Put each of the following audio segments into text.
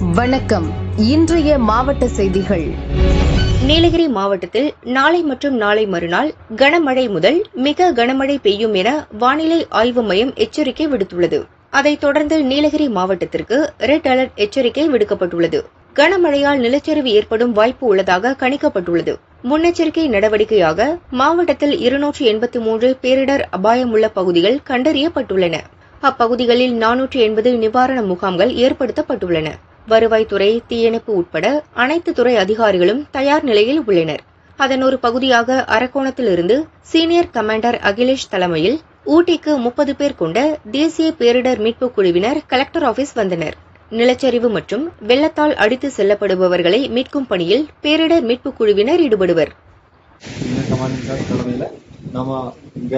வணக்கம். இன்றைய மாவட்ட செய்திகள். நீலகிரி மாவட்டத்தில் நாளை மற்றும் நாளை மறுநாள் கனமழை முதல் மிக கனமழை பெய்யும் என வானிலை ஆய்வு மையம் எச்சரிக்கை விடுத்துள்ளது. அதைத் தொடர்ந்து நீலகிரி மாவட்டத்திற்கு ரெட் அலர்ட் எச்சரிக்கை விடுக்கப்பட்டுள்ளது. கனமழையால் நிலச்சரிவு ஏற்படும் வாய்ப்பு உள்ளதாக கணிக்கப்பட்டுள்ளது. முன்னெச்சரிக்கை நடவடிக்கையாக மாவட்டத்தில் இருநூற்று எண்பத்தி மூன்று பேரிடர் அபாயமுள்ள பகுதிகள் கண்டறியப்பட்டுள்ளன. அப்பகுதிகளில் நானூற்று எண்பது நிவாரண முகாம்கள் ஏற்படுத்தப்பட்டுள்ளன. வருவாய்த்துறை தீயணைப்பு உட்பட அனைத்து துறை அதிகாரிகளும் தயார் நிலையில் உள்ளனர். அதன் ஒரு பகுதியாக அரக்கோணத்திலிருந்து சீனியர் கமாண்டர் அகிலேஷ் தலைமையில் ஊட்டிக்கு முப்பது பேர் கொண்ட தேசிய பேரிடர் மீட்புக் குழுவினர் கலெக்டர் ஆபீஸ் வந்தனர். நிலச்சரிவு மற்றும் வெள்ளத்தால் அடித்து செல்லப்படுபவர்களை மீட்கும் பணியில் பேரிடர் மீட்புக் குழுவினர் ஈடுபடுவர். நம்ம இங்க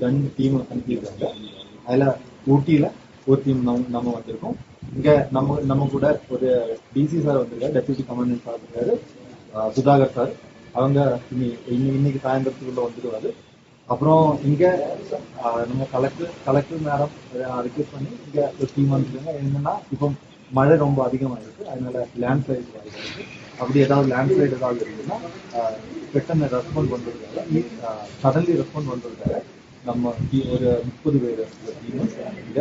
ரெண்டு டீம் அனுப்பியிருக்காங்க ஊட்டியில ஒரு டீம் நம்ம வந்திருக்கோம். இங்க நம்ம நம்ம கூட ஒரு டிசி சார் வந்திருக்காரு டெப்யூட்டி கமாண்டன்ட் சார் இருக்காரு சுதாகர் சார் அவங்க இன்னி- இன்னைக்கு சாயந்தரத்துக்குள்ள வந்துருவாரு அப்புறம் இங்க நம்ம கலெக்டர் கலெக்டர் மேடம் ரிக்வெஸ்ட் பண்ணி இங்க ஒரு டீம் வந்துருக்காங்க. என்னன்னா இப்போ மழை ரொம்ப அதிகமாயிருக்கு. அதனால லேண்ட் ஸ்லைட் அப்படி ஏதாவது லேண்ட் ஸ்லைட் ஏதாவது இருக்குன்னா அஹ், பெட்டன்னு ரெஸ்பாண்ட் பண்றதுக்காக சடன்லி ரெஸ்பாண்ட் பண்றதுக்காக நம்ம ஒரு முப்பது பேர் டீம் இங்க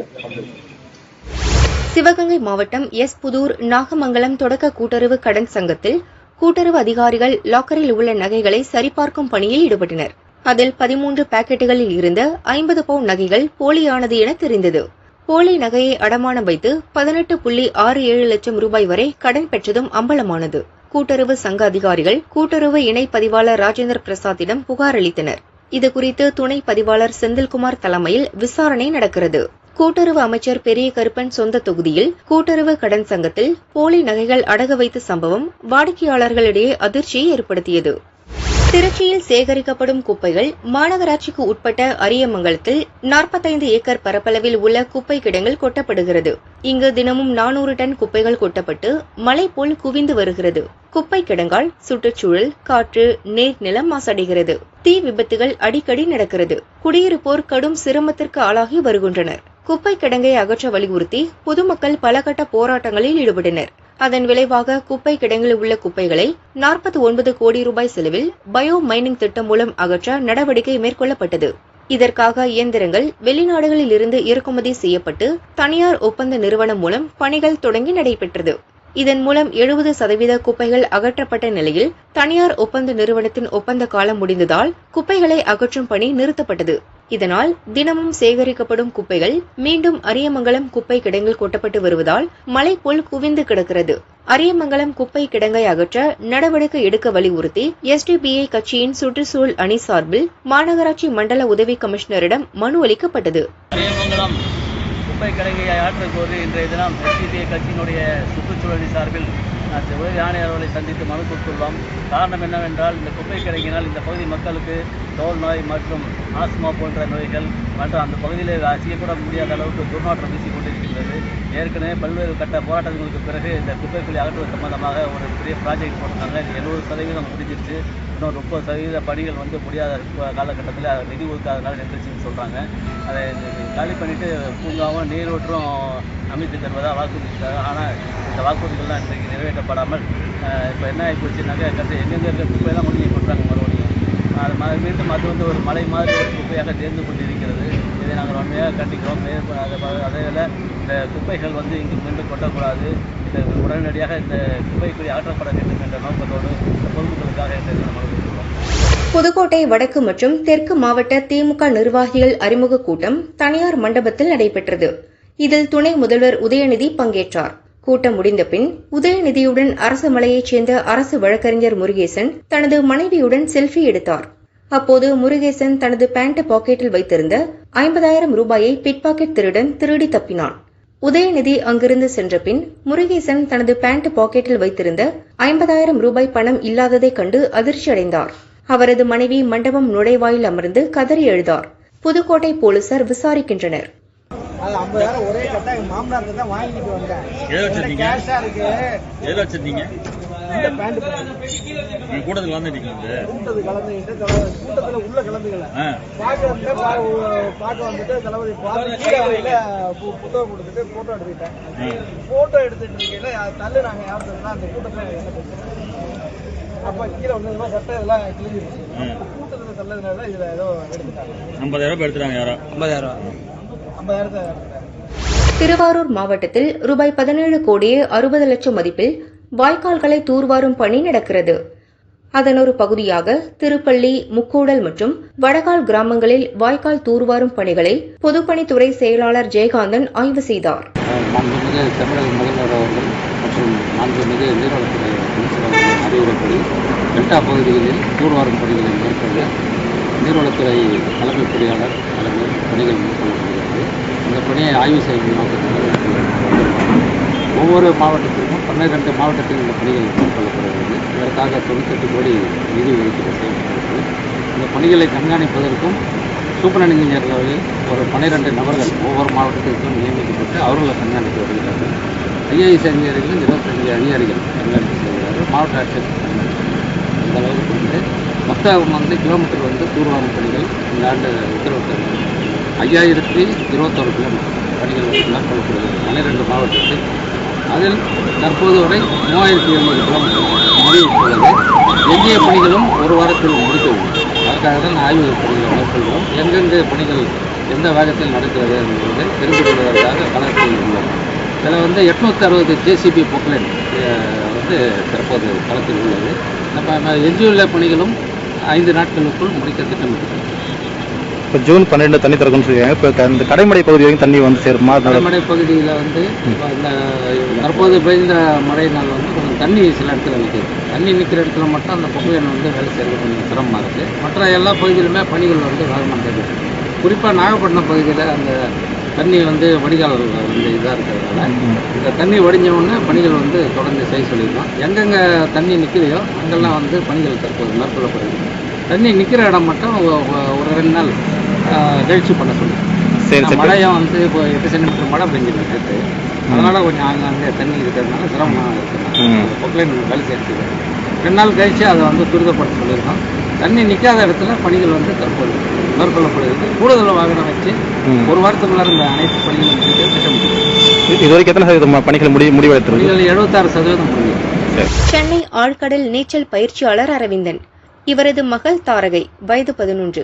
சிவகங்கை மாவட்டம் எஸ் புதூர் நாகமங்கலம் தொடக்க கூட்டுறவு கடன் சங்கத்தில் கூட்டுறவு அதிகாரிகள் லாக்கரில் உள்ள நகைகளை சரிபார்க்கும் பணியில் ஈடுபட்டனர். அதில் பதிமூன்று பாக்கெட்டுகளில் இருந்த ஐம்பது பவுன் நகைகள் போலியானது என தெரிந்தது. போலி நகையை அடமானம் வைத்து பதினெட்டு புள்ளி ஆறு ஏழு லட்சம் ரூபாய் வரை கடன் பெற்றதும் அம்பலமானது. கூட்டுறவு சங்க அதிகாரிகள் கூட்டுறவு இணை பதிவாளர் ராஜேந்திர பிரசாத்திடம் புகார் அளித்தனர். இதுகுறித்து துணை பதிவாளர் செந்தில்குமார் தலைமையில் விசாரணை நடக்கிறது. கூட்டுறவு அமைச்சர் பெரிய கருப்பன் சொந்த தொகுதியில் கூட்டுறவு கடன் சங்கத்தில் போலி நகைகள் அடகு வைத்த சம்பவம் வாடிக்கையாளர்களிடையே அதிர்ச்சியை ஏற்படுத்தியது. திருச்சியில் சேகரிக்கப்படும் குப்பைகள் மாநகராட்சிக்கு உட்பட்ட அரியமங்கலத்தில் 45 ஏக்கர் பரப்பளவில் உள்ள குப்பை கிடங்கில் கொட்டப்படுகிறது. இங்கு தினமும் நானூறு டன் குப்பைகள் கொட்டப்பட்டு மலை போல் குவிந்து வருகிறது. குப்பை கிடங்கால் சுற்றுச்சூழல் காற்று நீர் நிலம் மாசடைகிறது. தீ விபத்துகள் அடிக்கடி நடக்கிறது. குடியிருப்போர் கடும் சிரமத்திற்கு ஆளாகி வருகின்றனர். குப்பை கிடங்கை அகற்ற வலியுறுத்தி பொதுமக்கள் பலகட்ட போராட்டங்களில் ஈடுபட்டனர். அதன் விளைவாக குப்பை கிடங்கில் உள்ள குப்பைகளை 49 ஒன்பது கோடி ரூபாய் செலவில் பயோ மைனிங் திட்டம் மூலம் அகற்ற நடவடிக்கை மேற்கொள்ளப்பட்டது. இதற்காக இயந்திரங்கள் வெளிநாடுகளில் இருந்து இறக்குமதி செய்யப்பட்டு தனியார் ஒப்பந்த நிறுவனம் மூலம் பணிகள் தொடங்கி நடைபெற்றது. இதன் மூலம் எழுபது சதவீத குப்பைகள் அகற்றப்பட்ட நிலையில் தனியார் ஒப்பந்த நிறுவனத்தின் ஒப்பந்த காலம் முடிந்ததால் குப்பைகளை அகற்றும் பணி நிறுத்தப்பட்டது. இதனால் தினமும் சேகரிக்கப்படும் குப்பைகள் மீண்டும் அரியமங்கலம் குப்பை கிடங்கில் கொட்டப்பட்டு வருவதால் மலை போல் குவிந்து கிடக்கிறது. அரியமங்கலம் குப்பை கிடங்கை அகற்ற நடவடிக்கை எடுக்க வலியுறுத்தி எஸ்டிபிஐ கட்சியின் சுற்றுச்சூழல் அணி சார்பில் மாநகராட்சி மண்டல உதவி கமிஷனரிடம் மனு அளிக்கப்பட்டது. அரியமங்கலம் குப்பை கிடங்கை கோரி இன்றைய தினம் எஸ்டிபிஐ கட்சியினுடைய சுற்றுச்சூழலின் சார்பில் நான் உதவி ஆணையர் அவர்களை சந்தித்து மனு கொடுத்துள்ளோம். காரணம் என்னவென்றால் இந்த குப்பை கிடங்கினால் இந்த பகுதி மக்களுக்கு தோல் நோய் மற்றும் ஆஸ்மா போன்ற நோய்கள் மற்றும் அந்த பகுதியில் செய்யக்கூட முடியாத அளவுக்கு துர்நாற்றம் வீசி கொண்டிருக்கின்றது. ஏற்கனவே பல்வேறு கட்ட போராட்டங்களுக்கு பிறகு இந்த குப்பைக்குழி அகற்றுவது சம்பந்தமாக ஒரு பெரிய ப்ராஜெக்ட் போட்டிருந்தாங்க. எழுபது சதவீதம் முடிஞ்சிருச்சு. இன்னும் முப்பது சதவீத பணிகள் வந்து முடியாத காலகட்டத்தில் காலகட்டத்தில் நிதி ஒதுக்காதனால நின்றுச்சுன்னு சொல்கிறாங்க அதை காலி பண்ணிவிட்டு பூங்காவும் நீரூற்றும் அமைத்து தருவதாக வாக்குறுதிருக்காங்க ஆனால் இந்த வாக்குறுதிகள்லாம் இன்றைக்கு நிறைவேற்றப்படாமல் இப்போ என்ன ஆகி போச்சுனாக்கா கட்டு எங்கெங்கே இருக்க குப்பையெல்லாம் முடிஞ்சு போய் மறுபடியும். அது மீண்டும் அது வந்து ஒரு மலை மாதிரி குப்பையாக தேர்ந்து கொண்டிருக்கிறது. இதை நாங்கள் உண்மையாக கண்டிக்கிறோம். மே- அதே வேளை இந்த குப்பைகள் வந்து இங்கு மீண்டும் கொட்டக்கூடாது. இந்த உடனடியாக இந்த குப்பைக்குறி அகற்றப்பட வேண்டும் என்ற நோக்கத்தோடு இந்த பொதுமக்களுக்காக இந்த புதுக்கோட்டை வடக்கு மற்றும் தெற்கு மாவட்ட திமுக நிர்வாகிகள் அறிமுக கூட்டம் தனியார் மண்டபத்தில் நடைபெற்றது. இதில் துணை முதல்வர் உதயநிதி பங்கேற்றார். கூட்டம் முடிந்த பின் உதயநிதியுடன் அரசு மலையைச் சேர்ந்த அரசு வழக்கறிஞர் முருகேசன் தனது மனைவியுடன் செல்ஃபி எடுத்தார். அப்போது முருகேசன் தனது பேண்ட் பாக்கெட்டில் வைத்திருந்த ஐம்பதாயிரம் ரூபாயை பிட்பாக்கெட் திருடன் திருடி தப்பினான். உதயநிதி அங்கிருந்து சென்ற பின் முருகேசன் தனது பேண்ட் பாக்கெட்டில் வைத்திருந்த ஐம்பதாயிரம் ரூபாய் பணம் இல்லாததைக் கண்டு அதிர்ச்சியடைந்தார். அவரது மனைவி மண்டபம் நுழைவாயில் அமர்ந்து கதறி எழுதார். புதுக்கோட்டை போலீசார் விசாரிக்கின்றனர். அது ஐம்பதாயிரம் ஒரே கட்டா மாமனார் தான் வாங்கிட்டு வந்தேன். கூட்டத்துக்கு கலந்துக்கிட்டு தளபதி கூட்டத்துல உள்ள கலந்துக்கல. பார்க்க வந்து பார்க்க வந்துட்டு தளபதி பார்த்து புத்தகம் கொடுத்துட்டு போட்டோ எடுத்துக்கிட்டேன். போட்டோ எடுத்துட்டு இருக்கையில தள்ளுறாங்க யார் தள்ளுனா அந்த கூட்டத்துல அப்ப கீழே வந்ததுமா சட்டை எல்லாம் கிழிஞ்சிருச்சு. கூட்டத்துல தள்ளதுனால இதுல ஏதோ எடுத்துட்டாங்க. ஐம்பதாயிரம் எடுத்துட்டாங்க யாரோ. ஐம்பதாயிரத்தை எடுத்துட்டாங்க. திருவாரூர் மாவட்டத்தில் ரூபாய் பதினேழு கோடியே அறுபது லட்சம் மதிப்பில் வாய்க்கால்களை தூர்வாரும் பணி நடக்கிறது. அதன் ஒரு பகுதியாக திருப்பள்ளி முக்கூடல் மற்றும் வடகால் கிராமங்களில் வாய்க்கால் தூர்வாரும் பணிகளை பொதுப்பணித்துறை செயலாளர் ஜெயகாந்தன் ஆய்வு செய்தார். டெல்டா பகுதிகளில் தூர்வாரும் பணிகளை மேற்கொள்ள நீர்வளத்துறை தலைமை பொறியாளர் தலைமையில் பணிகள் மேற்கொள்ளப்படுகிறது. இந்த பணியை ஆய்வு செய்யும் நோக்கத்தில் ஒவ்வொரு மாவட்டத்திற்கும் பன்னிரண்டு மாவட்டத்தில் இந்த பணிகள் மேற்கொள்ளப்படுகிறது. இதற்காக தொண்ணூத்தெட்டு கோடி நிதி ஒதுக்கீடு செய்யப்பட்டுள்ளது. இந்த பணிகளை கண்காணிப்பதற்கும் சூப்பரண்ட் இன்ஜினியர் லெவலில் ஒரு பன்னிரெண்டு நபர்கள் ஒவ்வொரு மாவட்டத்திற்கும் நியமிக்கப்பட்டு அவர்களை கண்காணித்து வருகிறார்கள். ஐஏஎஸ் அதிகாரிகளும் இருபத்தஞ்சு அதிகாரிகள் கண்காணித்து செய்கிறார்கள் மாவட்ட ஆட்சியர் அந்த அளவுக்கு வந்து மொத்தம் வந்து கிலோமீட்டர் வந்து தூர்வாரும் பணிகள் இந்த ஆண்டு உத்தரவிட்டு ஐயாயிரத்தி இருபத்தொரு கிலோமீட்டர் பணிகள் வந்து மேற்கொள்ளப்படுகிறது. பன்னிரெண்டு மாவட்டத்தில் அதில் தற்போது வரை மூவாயிரத்தி எழுநூறு கிலோமீட்டர் முடிவுள்ளது எஞ்சிய பணிகளும் ஒரு வாரத்தில் முடித்து அதற்காக தான் ஆய்வு பணிகளை மேற்கொள்கிறோம். எங்கெங்கே பணிகள் எந்த வேகத்தில் நடக்கிறது என்பதை தெரிந்து கொள்வதற்காக களத்தில் உள்ளோம். இதில் வந்து எட்நூற்றி அறுபது ஜேசிபி பொக்லைன் வந்து தற்போது களத்தில் உள்ளது. நம்ம எஞ்சியுள்ள பணிகளும் ஐந்து நாட்களுக்குள் முடிக்க திட்டமிட்டிருக்கிறோம். இப்போ ஜூன் பன்னெண்டு தண்ணி திறக்கும்னு சொல்லியிருக்காங்க. இப்போ இந்த கடைமடை பகுதி வரைக்கும் தண்ணி வந்து சேருமா. மலை பகுதியில் வந்து இப்ப இந்த தற்போது பெய்த மழையினால் வந்து கொஞ்சம் தண்ணி சில இடத்துல நிற்குது தண்ணி நிற்கிற இடத்துல மட்டும் அந்த பொக்கையன் வந்து வேலை செய்யறது கொஞ்சம் சிரமமாக இருக்குது மற்ற எல்லா பகுதியிலுமே பணிகள் வந்து வேகமாக இருக்குது குறிப்பாக நாகப்பட்டினம் பகுதியில் அந்த தண்ணி வந்து வடிகால் வந்து இதாக இருக்கிறதுனால இந்த தண்ணி வடிஞ்ச உடனே பணிகள் வந்து தொடர்ந்து செய்ய சொல்லியிருக்கோம். எங்கெங்கே தண்ணி நிற்குதையோ அங்கெல்லாம் வந்து பணிகள் தற்போது மேற்கொள்ளப்படுகிறது தண்ணி நிற்கிற இடம் மட்டும் ஒரு ரெண்டு நாள் ஆஹ், கழிச்சு பண்ண சரி சரி. மழையும் வந்து இப்போ எட்டு சென்டிமீட்டர் மழை பெஞ்சிருக்கு நேற்று அதனால கொஞ்சம் அங்கங்கே தண்ணி இருக்கிறதுனால சிரமமாக இருக்குது ம். பொக்லைன் வேலை செய்யறதுக்கு. ரெண்டு நாள் கழிச்சு அதை வந்து துரிதப்படுத்த சொல்லியிருக்கோம். தண்ணி நிற்காத இடத்துல பணிகள் வந்து தற்போது மேற்கொள்ளப்படுகிறது. கூடுதல் வாகனம் வச்சு. ஒரு வாரத்துக்குள்ள இந்த அனைத்து பணிகளும் முடிக்க திட்டமிட்டு இது வரைக்கும் எத்தனை சதவீதம் பணிகள் முடி முடிவெடுத்துருக்கு? எழுபத்தாறு சதவீதம் சென்னை ஆழ்கடல் நீச்சல் பயிற்சியாளர் அரவிந்தன். இவரது மகள் தாரகை வயது பதினொன்று.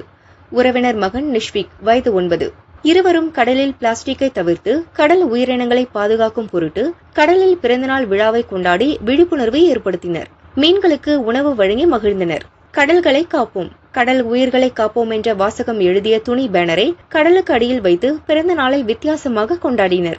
உறவினர் மகன் நிஷ்விக் வயது ஒன்பது. இருவரும் கடலில் பிளாஸ்டிக்கை தவிர்த்து கடல் உயிரினங்களை பாதுகாக்கும் பொருட்டு கடலில் பிறந்தநாள் விழாவை கொண்டாடி விழிப்புணர்வை ஏற்படுத்தினர். மீன்களுக்கு உணவு வழங்கி மகிழ்ந்தனர். கடல்களை காப்போம் கடல் உயிர்களை காப்போம் என்ற வாசகம் எழுதிய துணி பேனரை கடலுக்கு அடியில் வைத்து பிறந்த நாளை வித்தியாசமாக கொண்டாடினர்.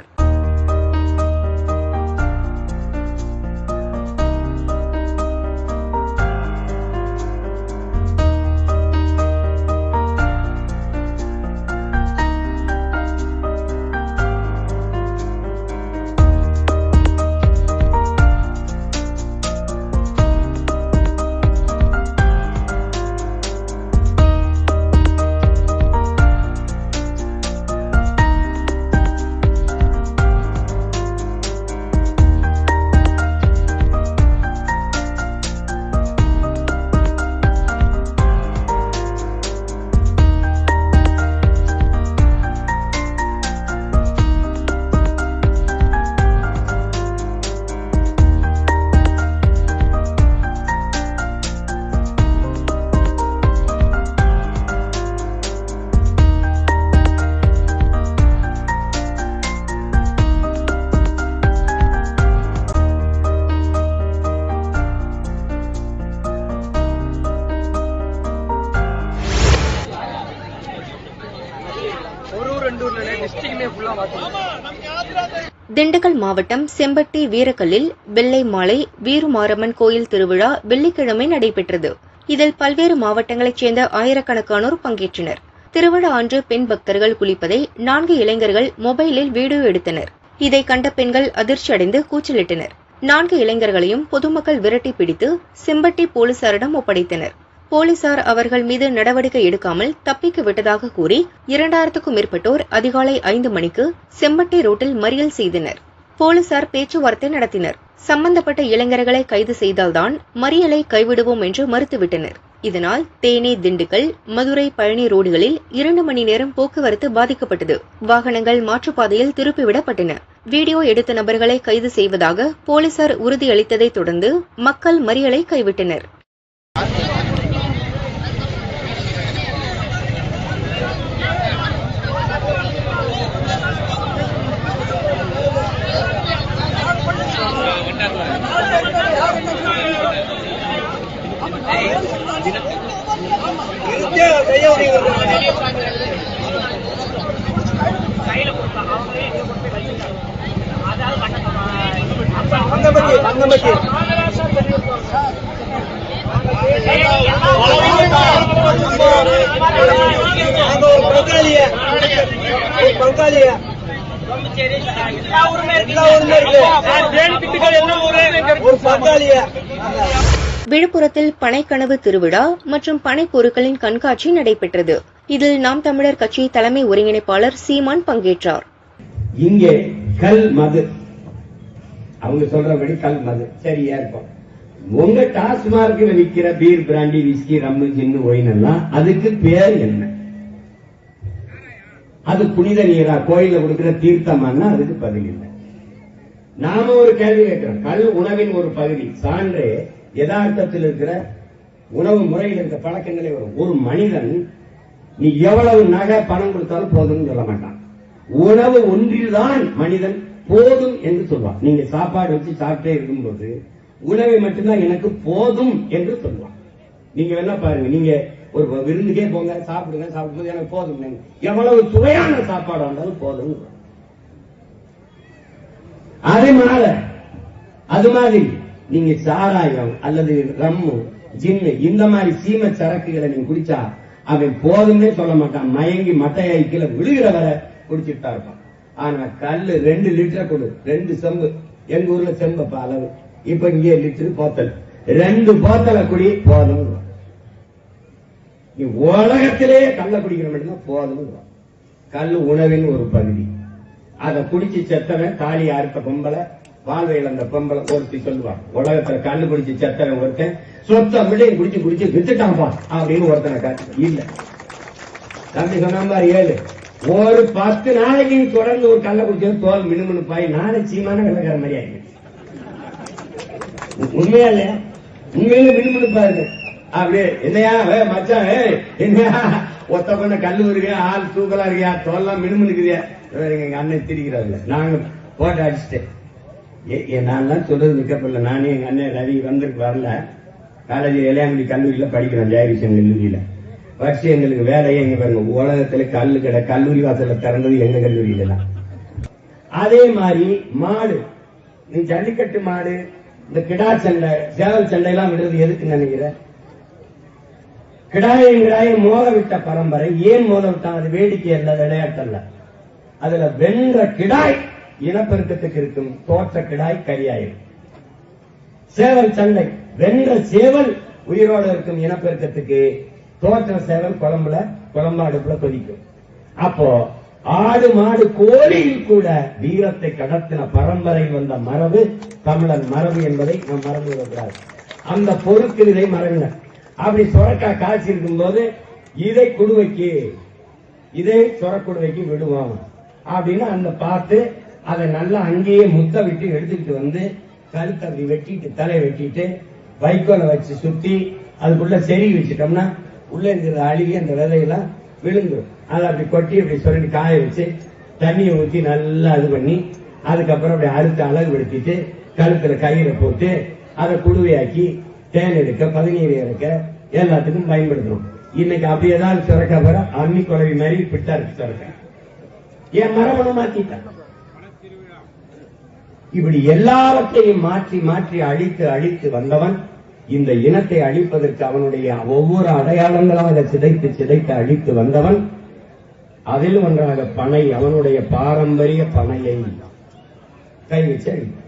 திண்டுக்கல் மாவட்டம் செம்பட்டி வீரக்கல்லில் வெள்ளை மாலை வீருமாரம்மன் கோயில் திருவிழா வெள்ளிக்கிழமை நடைபெற்றது. இதில் பல்வேறு மாவட்டங்களைச் சேர்ந்த ஆயிரக்கணக்கானோர் பங்கேற்றனர். திருவிழா அன்று பெண் பக்தர்கள் குளிப்பதை நான்கு இளைஞர்கள் மொபைலில் வீடியோ எடுத்தனர். இதை கண்ட பெண்கள் அதிர்ச்சியடைந்து கூச்சலிட்டனர். நான்கு இளைஞர்களையும் பொதுமக்கள் விரட்டி பிடித்து செம்பட்டி போலீசாரிடம் ஒப்படைத்தனர். போலீசார் அவர்கள் மீது நடவடிக்கை எடுக்காமல் தப்பிக்க விட்டதாக கூறி இரண்டாயிரத்துக்கும் மேற்பட்டோர் அதிகாலை ஐந்து மணிக்கு செம்பட்டி ரோட்டில் மறியல் செய்தனர். போலீசார் பேச்சுவார்த்தை நடத்தினர். சம்பந்தப்பட்ட இளைஞர்களை கைது செய்தால்தான் மறியலை கைவிடுவோம் என்று மறுத்துவிட்டனர். இதனால் தேனி திண்டுக்கல் மதுரை பழனி ரோடுகளில் இரண்டு மணி நேரம் போக்குவரத்து பாதிக்கப்பட்டது. வாகனங்கள் மாற்றுப்பாதையில் திருப்பிவிடப்பட்டன. வீடியோ எடுத்த நபர்களை கைது செய்வதாக போலீசார் உறுதியளித்ததைத் தொடர்ந்து மக்கள் மறியலை கைவிட்டனர். பங்காளிய ஒரு பங்காளிய. எல்லா ஊருமே இருக்கு. ஒரு பங்காளிய. விழுப்புரத்தில் பனைக்கனவு திருவிழா மற்றும் பனைப் பொருட்களின் கண்காட்சி நடைபெற்றது. இதில் நாம் தமிழர் கட்சி தலைமை ஒருங்கிணைப்பாளர் சீமான் பங்கேற்றார். இங்கே கல் மது. அவங்க சொல்றபடி கல் மது. சரியா இருக்கும். உங்க டாஸ்மார்க்ல விற்கிற beer brandy whisky rum gin wine எல்லாம் அதுக்கு பேர் என்ன? அது புனித நீரா கோயில கொடுக்கிற தீர்த்தமானா அதுக்கு பதில் இல்லை. நாம ஒரு கேள்வி கேட்கிறோம். கல் உணவின் ஒரு பகுதி. சான்றே யதார்த்தத்தில் இருக்கிற உணவு முறையில் இருக்க பழக்கங்களே வரும். ஒரு மனிதன் நீ எவ்வளவு நகை பணம் கொடுத்தாலும் போதும்னு சொல்ல மாட்டான். உணவு ஒன்றில்தான் மனிதன் போதும் என்று சொல்வான். நீங்க சாப்பாடு வச்சு சாப்பிட்டே இருக்கும்போது உணவை மட்டும்தான் எனக்கு போதும் என்று சொல்லுவான் நீங்க வேணா பாருங்க நீங்க ஒரு விருந்துக்கே போங்க சாப்பிடுங்க சாப்பிடும்போது எனக்கு போதும். எவ்வளவு சுவையான சாப்பாடு வந்தாலும் போதும் அதே மாதிரி அது மாதிரி நீங்க சாராயம் அல்லது ரம்மு ஜின்னு இந்த மாதிரி சீம சரக்குகளை நீங்க குடிச்சா அவன் போதும்னே சொல்ல மாட்டான். மயங்கி மட்டையாய் கீழே விழுகிற வரை குடிச்சுட்டா இருப்பான். ஆனா கல்லு ரெண்டு லிட்டர் கொடு. ரெண்டு செம்பு. எங்க ஊர்ல செம்பப்பா அளவு. இப்ப இங்கே லிட்டர் போத்தல். ரெண்டு போத்தலை குடி போதும் நீ உலகத்திலே கல்ல குடிக்கிற மட்டும்தான் போதும் கல் உணவின் ஒரு பகுதி. அதை குடிச்சு செத்தவன் தாலி அறுத்த கும்பலை வாழ்வை இழந்த பொம்பளை ஒருத்தி சொல்லுவான் உலகத்துல கண்டுபிடிச்சு குடிச்சு செத்தவன் ஒருத்தன் சொத்த மிள்ளையும் குடிச்சு குடிச்சு வித்துட்டான்ப்பா அப்படின்னு ஒருத்தனை காட்டு இல்ல. தம்பி சொன்ன மாதிரி ஏழு. ஒரு பத்து நாளைக்கு தொடர்ந்து ஒரு கள்ள குடிச்சது தோல் மினுமினுப்பாய் நானே சீமான விளக்கிற மாதிரி ஆயிடுச்சு உண்மையா இல்லையா? உண்மையில மினுமினுப்பா பாருங்க. அப்படியே என்னையா மச்சான் என்னையா ஒத்த பண்ண கல்லு இருக்கியா ஆள் தூக்கலா இருக்கியா தோல்லாம் மினுமினுக்குதியா எங்க அண்ணன் திரிக்கிறாங்க நாங்க போட்டு அடிச்சுட்டேன் நான்லாம் சொல்றது மிக்கப்படல நானே எங்க அண்ணன் ரவி வந்திருக்கு வரல. காலேஜ் இளையாங்குடி கல்லூரியில படிக்கிறோம் ஜெயகிருஷ்ணன் கல்லூரியில. வருஷம் எங்களுக்கு வேலையே எங்க பாருங்க. உலகத்துல கல்லு கடை கல்லூரி வாசல்ல திறந்தது எங்க கல்லூரியில அதே மாதிரி மாடு. நீ ஜல்லிக்கட்டு மாடு இந்த கிடா சண்டை சேவல் சண்டை எல்லாம் விடுறது எதுக்கு நினைக்கிற? கிடாயங்கிடாய கிடாயும் மோத விட்ட பரம்பரை. ஏன் மோத விட்டான் அது வேடிக்கை அல்ல விளையாட்டல்ல. அதுல வென்ற கிடாய் இனப்பெருக்கத்துக்கு இருக்கும் தோற்ற கிடாய் கரியாயிரும். சேவல் சண்டை வென்ற சேவல் உயிரோடு இருக்கும் இனப்பெருக்கத்துக்கு தோற்ற சேவல் குழம்புல குழம்பு அடுப்புல கொதிக்கும். அப்போ ஆடு மாடு கோழியில் கூட வீரத்தை கடத்தின பரம்பரை வந்த மரபு தமிழன் மரபு என்பதை நாம் மறந்து விடக்கூடாது. அந்த பொறுக்கு இதை மறவினர் அப்படி சுரக்கா காய்ச்சி இருக்கும் போது இதை குடுவைக்கு இதை சுரக்குடுவைக்கு விடுவோம். அப்படின்னு அந்த பார்த்து அதை நல்லா அங்கேயே முத்த விட்டு எடுத்துக்கிட்டு வந்து கழுத்தை அப்படி வெட்டிட்டு தலையை வெட்டிட்டு வைக்கோலை வச்சு சுத்தி அதுக்குள்ள செடி வச்சுட்டோம்னா உள்ள இருக்கிற அழுகி அந்த விதையெல்லாம் விழுந்துடும் அதை அப்படி கொட்டி அப்படி சொல்லி காய வச்சு தண்ணியை ஊற்றி நல்லா இது பண்ணி அதுக்கப்புறம் அப்படி அறுத்து அழகுபடுத்திட்டு கழுத்துல கயிறை போட்டு அதை குடுவையாக்கி தேன் எடுக்க பதநீர் எடுக்க எல்லாத்துக்கும் பயன்படுத்துவோம் இன்னைக்கு அப்படி ஏதாவது சுரக்க வர அம்மி குழவி மாதிரி பிட்டா இருக்கு சுரக்க. என் மரபணு மாத்திட்டான் இப்படி எல்லாவற்றையும் மாற்றி மாற்றி அழித்து அழித்து வந்தவன் இந்த இனத்தை அழிப்பதற்கு அவனுடைய ஒவ்வொரு அடையாளங்களும் அதை சிதைத்து சிதைத்து அழித்து வந்தவன் அதில் ஒன்றாக பனை அவனுடைய பாரம்பரிய பனையை கை வச்சு அழித்தான்.